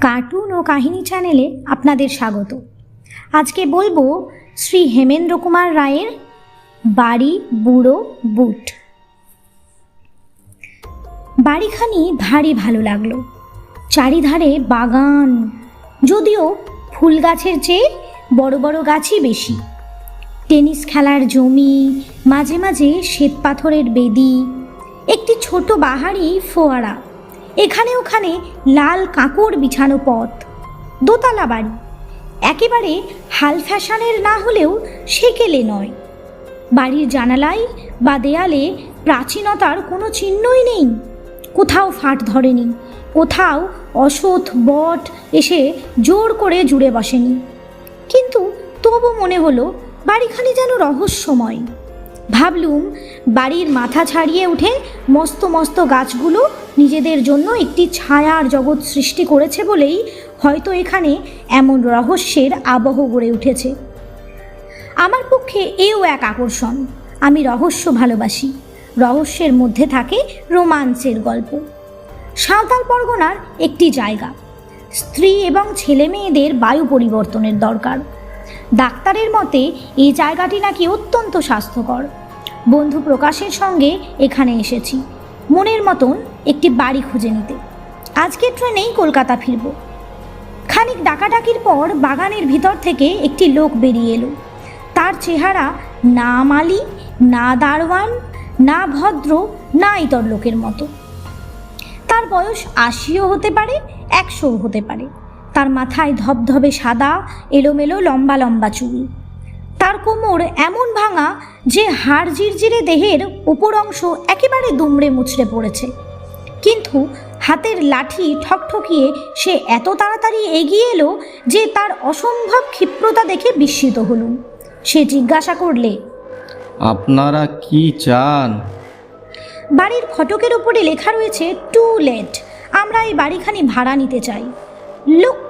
Cartoon ও কাহিনী চ্যানেলে আপনাদের স্বাগত। আজকে বলব শ্রী হেমেন্দ্র কুমার রায়ের বাড়ি, বুড়ো, বুট। বাড়িখানি ভারী ভালো লাগল। চারিধারে বাগান, যদিও ফুল গাছের চেয়ে বড় বড় গাছই বেশি। টেনিস খেলার জমি, মাঝে মাঝে শ্বেতপাথরের বেদি, একটি ছোট বাহারি ফোয়ারা। এখানে ওখানে লাল কাঁকড় বিছানো পথ। দোতলা বাড়ি। একেবারে হাল ফ্যাশনের না হলেও সেকেলে নয়। বাড়ির জানালায় বা দেয়ালে প্রাচীনতার কোনো চিহ্নই নেই। কোথাও ফাট ধরেনি, কোথাও অসৎ বট এসে জোর করে জুড়ে বসেনি। কিন্তু তবু মনে হলো, বাড়িখানি যেন রহস্যময়। ভাবলুম বাড়ির মাথা ছাড়িয়ে উঠে মস্ত মস্ত গাছগুলো নিজেদের জন্য একটি ছায়ার জগৎ সৃষ্টি করেছে বলেই হয়তো এখানে এমন রহস্যের আবহ গড়ে উঠেছে। আমার পক্ষে এও এক আকর্ষণ, আমি রহস্য ভালোবাসি, রহস্যের মধ্যে থাকে রোমাঞ্চের গল্প। সাঁওতাল পরগনার একটি জায়গা, স্ত্রী এবং ছেলে মেয়েদের বায়ু পরিবর্তনের দরকার। ডাক্তারের মতে, এই জায়গাটি নাকি অত্যন্ত স্বাস্থ্যকর। বন্ধু প্রকাশের সঙ্গে এখানে এসেছি। মনের মতন একটি বাড়ি খুঁজে নিতে। আজকের ট্রেনেই কলকাতা ফিরব। খানিক ডাকাডাকির পর বাগানের ভিতর থেকে একটি লোক বেরিয়ে এলো। তার চেহারা না মালি, না দারওয়ান না ভদ্র, না ইতর লোকের মতো। তার বয়স আশিও হতে পারে, একশোও হতে পারে। তার মাথায় ধবধবে সাদা এলোমেলো লম্বা লম্বা চুল। তার কোমর এমন ভাঙা যে হাড় জিরজিরে দেহের উপর অংশ একেবারে দুমড়ে মুচড়ে পড়েছে। কিন্তু হাতের লাঠি ঠকঠকিয়ে সে এত তাড়াতাড়ি এগিয়ে এলো যে তার অসম্ভব ক্ষিপ্রতা দেখে বিস্মিত হলুম। সে জিজ্ঞাসা করলে আপনারা কি চান? বাড়ির ফটকের উপরে লেখা রয়েছে টু লেট আমরা এই বাড়িখানি ভাড়া নিতে চাই। লোকটা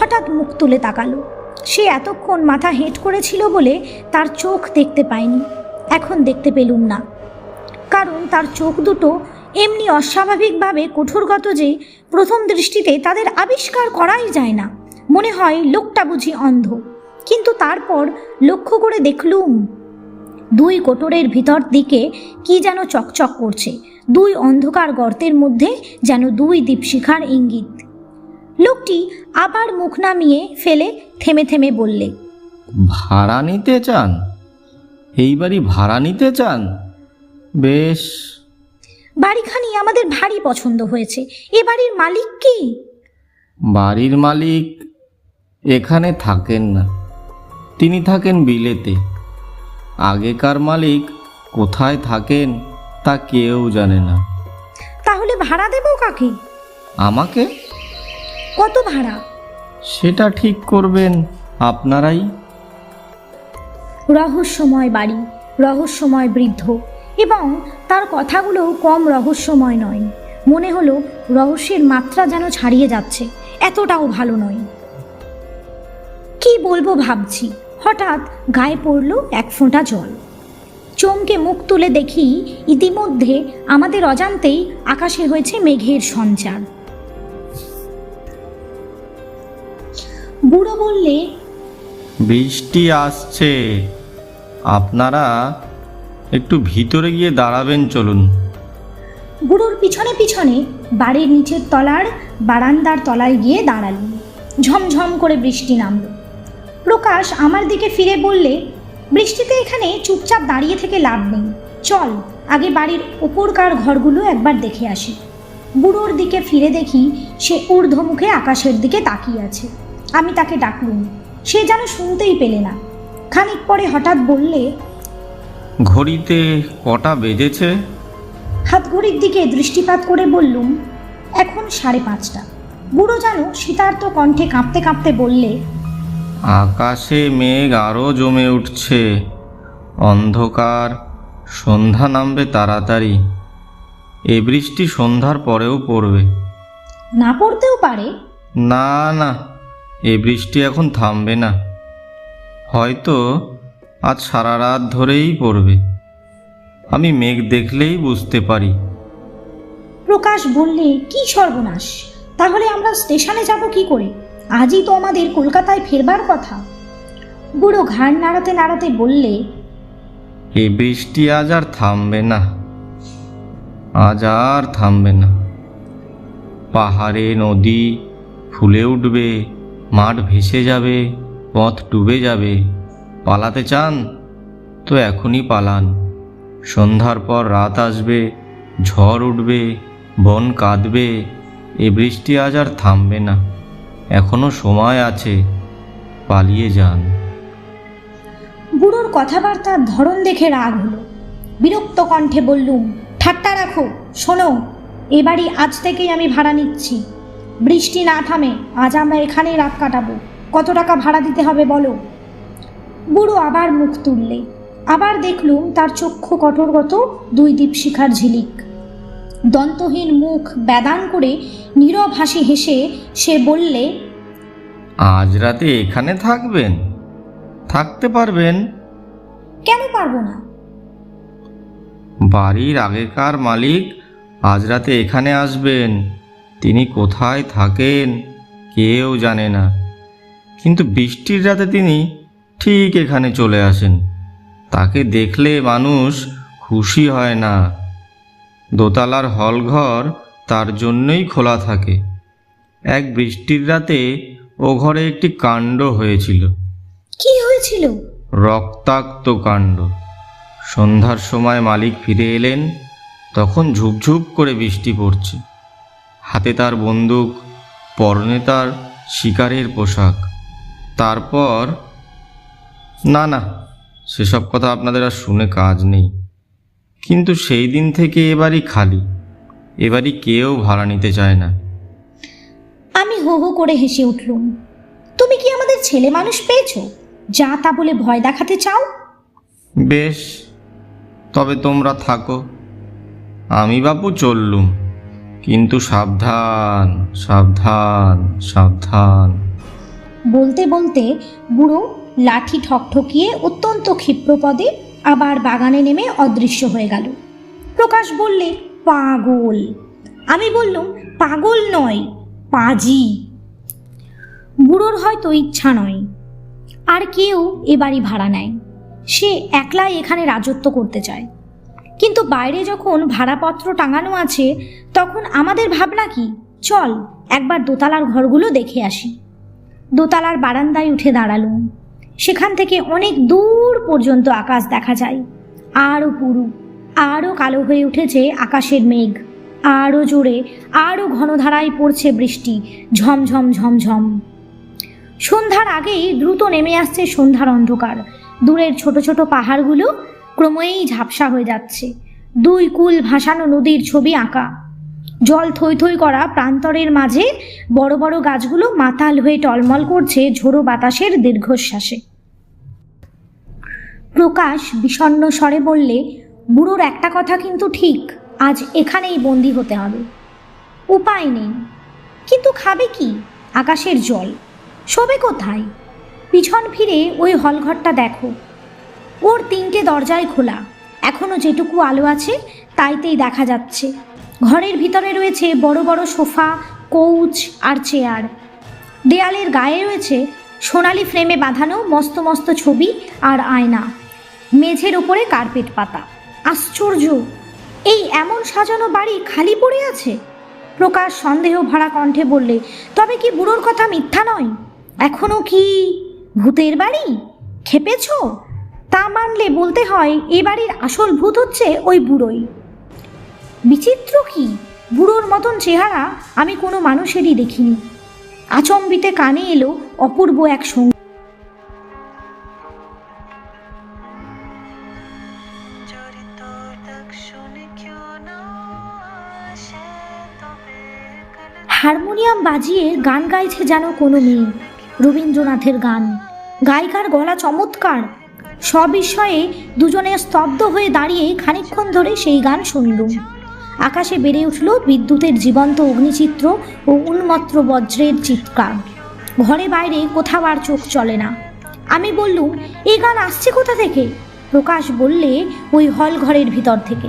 হঠাৎ মুখ তুলে তাকালো। সে এতক্ষণ মাথা হেঁট করেছিল বলে তার চোখ দেখতে পায়নি। এখন দেখতে পেলুম না। কারণ তার চোখ দুটো এমনি অস্বাভাবিকভাবে কঠোরগত যে প্রথম দৃষ্টিতে তাদের আবিষ্কার করাই যায় না। মনে হয় লোকটা বুঝি অন্ধ। কিন্তু তারপর লক্ষ্য করে দেখলুম, দুই কোটরের ভিতর দিকে কি যেন চকচক করছে। দুই অন্ধকার গর্তের মধ্যে যেন দুই দীপশিখার ইঙ্গিত। লোকটি আবার মুখ নামিয়ে ফেলে থেমে থেমে বললে ভাড়া নিতে চান? এই বাড়ি ভাড়া নিতে চান? বেশ। বাড়িখানি আমাদের ভারী পছন্দ হয়েছে। এ বাড়ির মালিক কি? বাড়ির মালিক এখানে থাকেন না। তিনি থাকেন বিলেতে। আগেকার মালিক কোথায় থাকেন তা কেউ জানে না। তাহলে ভাড়া দেবো কাকে? আমাকে? কত ভাড়া? সেটা ঠিক করবেন আপনারাই। রহস্যময় বাড়ি রহস্যময় বৃদ্ধ এবং তার কথাগুলো কম রহস্যময় নয়। মনে হলো রহস্যের মাত্রা যেন ছাড়িয়ে যাচ্ছে এতটাও ভালো নয়। কি বলব ভাবছি হঠাৎ গায়ে পড়ল এক ফোঁটা জল। চমকে মুখ তুলে দেখি ইতিমধ্যে আমাদের অজান্তেই আকাশে হয়েছে মেঘের সঞ্চার। বুড়ো বললে বৃষ্টি আসছে। আপনারা একটু ভিতরে গিয়ে দাঁড়াবেন চলুন। বুড়োর পিছনে পিছনে বাড়ির নিচের তলার বারান্দার তলায় গিয়ে দাঁড়ালুম। ঝমঝম করে বৃষ্টি নামল। প্রকাশ আমার দিকে ফিরে বললে বৃষ্টিতে এখানে চুপচাপ দাঁড়িয়ে থেকে লাভ নেই। চল আগে বাড়ির ওপরকার ঘরগুলো একবার দেখে আসি। বুড়োর দিকে ফিরে দেখি সে ঊর্ধ্বমুখে আকাশের দিকে তাকিয়ে আছে। আমি তাকে ডাকলুম সে যেন শুনতেই পেলে না। খানিক পরে হঠাৎ বললে ঘড়িতে কটা বেজেছে? হাতঘড়ির দিকে দৃষ্টিপাত করে বললুম এখন সাড়ে পাঁচটা। বুড়ো যেন শীতার্ত কণ্ঠে কাঁপতে কাঁপতে বললে আকাশে মেঘ আরও জমে উঠছে। অন্ধকার সন্ধ্যা নামবে তাড়াতাড়ি। এ বৃষ্টি সন্ধ্যার পরেও পড়বে। না পড়তেও পারে? না না। এ বৃষ্টি এখন থামবে না। হয়তো আজ সারা রাত ধরেই পড়বে। আমি মেঘ দেখলেই বুঝতে পারি। প্রকাশ বললে কি সর্বনাশ! তাহলে আমরা স্টেশনে যাব কি করে? আজই তো আমাদের কলকাতায় ফেরবার কথা। বুড়ো ঘাড় নাড়াতে নাড়াতে বললে এই বৃষ্টি আজ আর থামবে না। আজ আর থামবে না। পাহাড়ে নদী ফুলে উঠবে। মাঠ ভেসে যাবে, পথ ডুবে যাবে। পালাতে চান? তো এখনই পালান। সন্ধ্যার পর রাত আসবে, ঝড় উঠবে, বন কাঁদবে, এ বৃষ্টি আজ আর থামবে না। এখনও সময় আছে, পালিয়ে যান। বুড়োর কথাবার্তার ধরন দেখে রাগ হলো। বিরক্ত কণ্ঠে বললুম, ঠাট্টা রাখো, শোনো, এ বাড়ি আজ থেকেই আমি ভাড়া নিচ্ছি। বৃষ্টি না থামে আজ আমরা এখানেই রাত কাটাবো। কত টাকা ভাড়া দিতে হবে বলো? বুড়ো আবার মুখ তুললে। আবার দেখলুম তার চক্ষু কঠোরগত দুই দীপশিখার ঝিলিক। দন্তহীন মুখ ব্যাদান করে নীরব হাসি হেসে সে বললে আজ রাতে এখানে থাকবেন? থাকতে পারবেন? কেন পারব না? বাড়ির আগেকার মালিক আজ রাতে এখানে আসবেন। তিনি কোথায় থাকেন কেউ জানে না। কিন্তু বৃষ্টির রাতে তিনি ঠিক এখানে চলে আসেন। তাকে দেখলে মানুষ খুশি হয় না। দোতলার হলঘর তার জন্যই খোলা থাকে। এক বৃষ্টির রাতে ও ঘরে একটি কাণ্ড হয়েছিল। কি হয়েছিল? রক্তাক্ত কাণ্ড। সন্ধ্যার সময় মালিক ফিরে এলেন তখন ঝুপঝুপ করে বৃষ্টি পড়ছে। হাতে তার বন্দুক পরনে তার শিকারের পোশাক। তারপর না না সেসব কথা আপনাদের আর শুনে কাজ নেই। কিন্তু সেই দিন থেকে এবারই খালি এবারই কেউ ভাড়া নিতে চায় না। আমি হো হো করে হেসে উঠলুম। তুমি কি আমাদের ছেলে মানুষ পেয়েছ? যা তা বলে ভয় দেখাতে চাও? বেশ তবে তোমরা থাকো। আমি বাপু চললুম। কিন্তু সাবধান সাবধান সাবধান। বলতে বলতে বুড়ো লাঠি ঠকঠকিয়ে অত্যন্ত ক্ষিপ্রপদে আবার বাগানে নেমে অদৃশ্য হয়ে গেল। প্রকাশ বললে, পাগল। আমি বললুম, পাগল নয়, পাজি। বুড়োর হয়তো ইচ্ছা নয়, আর কেউ এ বাড়ি ভাড়া নেয়। সে একলাই এখানে রাজত্ব করতে চায়। কিন্তু বাইরে যখন ভাড়াপত্র টাঙানো আছে, তখন আমাদের ভাবনা কি? চল, একবার দোতলার ঘরগুলো দেখে আসি। দোতলার বারান্দায় উঠে দাঁড়ালুম। সেখান থেকে অনেক দূর পর্যন্ত আকাশ দেখা যায়। আরও পুরু আরও কালো হয়ে উঠেছে আকাশের মেঘ। আরও জোরে আরও ঘনধারায় পড়ছে বৃষ্টি, ঝমঝম ঝমঝম। সন্ধ্যার আগেই দ্রুত নেমে আসছে সন্ধ্যার অন্ধকার। দূরের ছোট ছোট পাহাড়গুলো ক্রমেই ঝাপসা হয়ে যাচ্ছে। দুই কুল ভাসানো নদীর ছবি আঁকা। জল থই থই করা প্রান্তরের মাঝে বড় বড় গাছগুলো মাতাল হয়ে টলমল করছে ঝোড়ো বাতাসের দীর্ঘশ্বাসে। প্রকাশ বিষণ্ণ স্বরে বললে, বুড়োর একটা কথা কিন্তু ঠিক, আজ এখানেই বন্দি হতে হবে। উপায় নেই। কিন্তু খাবে কি? আকাশের জল। শোবে কোথায়? পিছন ফিরে ওই হলঘরটা দেখো। ওর তিনটে দরজায় খোলা। এখনও যেটুকু আলো আছে, তাইতেই দেখা যাচ্ছে। ঘরের ভিতরে রয়েছে বড় বড় সোফা, কৌচ আর চেয়ার। দেয়ালের গায়ে রয়েছে সোনালি ফ্রেমে বাঁধানো মস্ত মস্ত ছবি আর আয়না। মেঝের ওপরে কার্পেট পাতা। আশ্চর্য! এই এমন সাজানো বাড়ি খালি পড়ে আছে? প্রকাশ সন্দেহ ভরা কণ্ঠে বললে, তবে কি বুড়োর কথা মিথ্যা নয়? এখনও কি ভূতের বাড়ি? খেপেছ? তা মানলে বলতে হয়, এ বাড়ির আসল ভূত হচ্ছে ওই বুড়োই। বিচিত্র কি? বুড়োর মতন চেহারা আমি কোনো মানুষেরই দেখিনি। আচম্বিতে কানে এলো অপূর্ব এক কানে হারমোনিয়াম বাজিয়ে গান গাইছে যেন কোনো মেয়ে। রবীন্দ্রনাথের গান। গায়িকার গলা চমৎকার। সবিষয়ে দুজনে স্তব্ধ হয়ে দাঁড়িয়ে খানিকক্ষণ ধরে সেই গান শুনলুম। আকাশে বেড়ে উঠল বিদ্যুতের জীবন্ত অগ্নিচিত্র ও উন্মত্র বজ্রের চিৎকার। ঘরে বাইরে কোথাও আর চোখ চলে না। আমি বললুম এই গান আসছে কোথা থেকে? প্রকাশ বললে, ওই হল ঘরের ভিতর থেকে।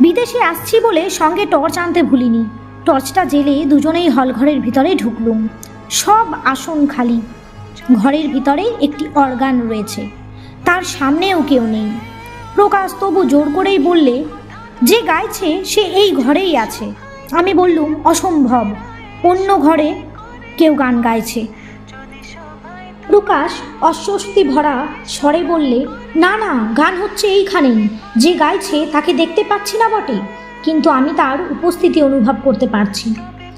বিদেশে আসছি বলে সঙ্গে টর্চ আনতে ভুলিনি। টর্চটা জেলে দুজনেই হল ঘরের ভিতরে ঢুকলুম। সব আসন খালি। ঘরের ভিতরে একটি অর্গান রয়েছে। তার সামনেও কেউ নেই। প্রকাশ তবু জোর করেই বললে, যে গাইছে সে এই ঘরেই আছে। আমি বললুম, অসম্ভব, অন্য ঘরে কেউ গান গাইছে। প্রকাশ অস্বস্তি ভরা স্বরে বললে, না না, গান হচ্ছে এইখানেই। যে গাইছে তাকে দেখতে পাচ্ছি না বটে, কিন্তু আমি তার উপস্থিতি অনুভব করতে পারছি।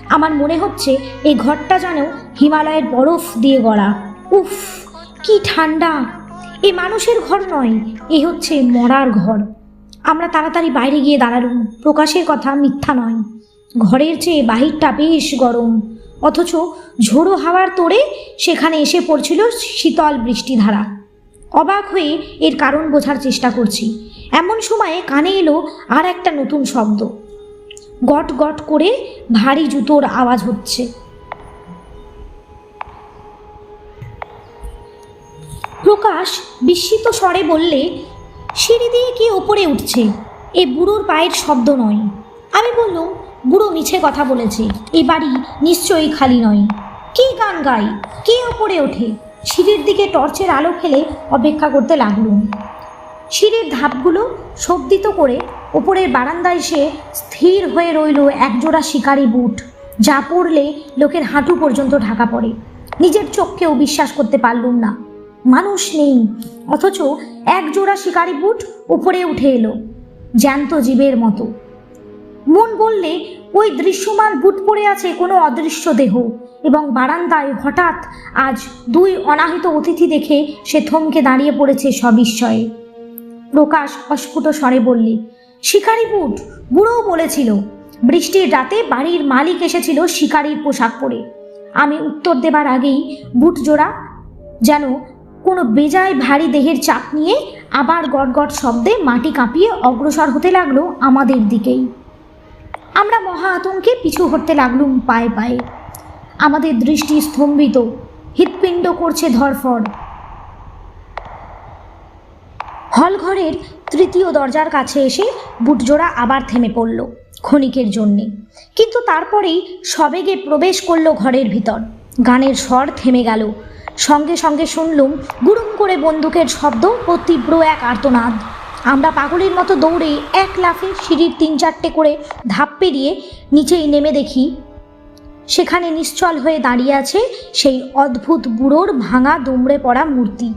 আমার মনে হচ্ছে এই ঘরটা যেন হিমালয়ের বরফ দিয়ে গড়া। উফ, কি ঠান্ডা! এ মানুষের ঘর নয়, এ হচ্ছে মরার ঘর। আমরা তাড়াতাড়ি বাইরে গিয়ে দাঁড়ালুম। প্রকাশের কথা মিথ্যা নয়। ঘরের চেয়ে বাহিরটা বেশ গরম। অথচ ঝোড়ো হাওয়ার তোড়ে সেখানে এসে পড়ছিল শীতল বৃষ্টিধারা। অবাক হয়ে এর কারণ বোঝার চেষ্টা করছি। এমন সময়ে কানে এলো আর একটা নতুন শব্দ। গট গট করে ভারী জুতোর আওয়াজ হচ্ছে। প্রকাশ বিস্মিত স্বরে বললে, সিঁড়ি দিয়ে কি ওপরে উঠছে? এ বুড়োর পায়ের শব্দ নয়। আমি বললুম, বুড়ো মিছে কথা বলেছে, এ বাড়ি নিশ্চয়ই খালি নয়। কে গান গায়? কে ওপরে ওঠে? সিঁড়ির দিকে টর্চের আলো ফেলে অপেক্ষা করতে লাগলুম। সিঁড়ির ধাপগুলো শব্দিত করে ওপরের বারান্দায় সে স্থির হয়ে রইল একজোড়া শিকারি বুট, যা পড়লে লোকের হাঁটু পর্যন্ত ঢাকা পড়ে। নিজের চোখকেও বিশ্বাস করতে পারলুম না। মানুষ নেই। অথচ এক জোড়া শিকারি বুট উপরে উঠে এলো, জ্যান্ত জীবের মতো। মন বললে, ওই দৃশ্যমান বুট পড়ে আছে কোনো অদৃশ্য দেহ, এবং বারান্দায় হঠাৎ আজ দুই অনাহিত অতিথি দেখে সে থমকে দাঁড়িয়ে পড়েছে সবিস্ময়ে। প্রকাশ অস্ফুট স্বরে বললে, শিকারি বুট, বুড়োও বলেছিল, বৃষ্টির রাতে বাড়ির মালিক এসেছিল শিকারির পোশাক পরে। আমি উত্তর দেবার আগেই বুট জোড়া যেন কোনো বেজায় ভারী দেহের চাপ নিয়ে আবার গটগট শব্দে মাটি কাঁপিয়ে অগ্রসর হতে লাগল আমাদের দিকেই। আমরা মহা আতঙ্কে পিছু হটতে লাগলুম পায়ে পায়ে। আমাদের দৃষ্টি স্তম্ভিত, হৃৎপিণ্ড করছে ধরফর হলঘরের তৃতীয় দরজার কাছে এসে বুটজোড়া আবার থেমে পড়ল ক্ষণিকের জন্যে। কিন্তু তারপরেই সবেগে প্রবেশ করল ঘরের ভিতর। গানের স্বর থেমে গেল সঙ্গে সঙ্গে শুনলুম গুড়ুম করে বন্দুকের শব্দ ও তীব্র এক আর্তনাদ। আমরা পাগলের মতো দৌড়ে এক লাফে সিঁড়ির তিন চারটে করে ধাপ পেরিয়ে নিচেই নেমে দেখি, সেখানে নিশ্চল হয়ে দাঁড়িয়ে আছে সেই অদ্ভুত বুড়োর ভাঙা দুমড়ে পড়া মূর্তি।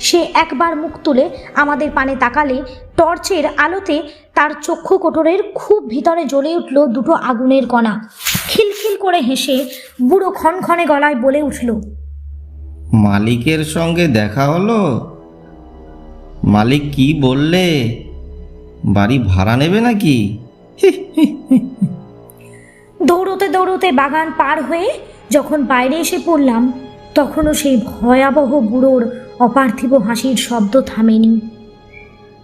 সে একবার মুখ তুলে আমাদের পানে তাকালে টর্চের আলোতে তার চক্ষু কোটরের খুব ভিতরে জ্বলে উঠল দুটো আগুনের কণা। খিলখিল করে হেসে বুড়ো ক্ষণক্ষণে গলায় বলে উঠল মালিকের সঙ্গে দেখা হলো? মালিক কি বললে? বাড়ি ভাড়া নেবে নাকি? দৌড়তে দৌড়তে বাগান পার হয়ে যখন বাইরে এসে পড়লাম, তখনও সেই ভয়াবহ বুড়োর অপার্থিব হাসির শব্দ থামেনি।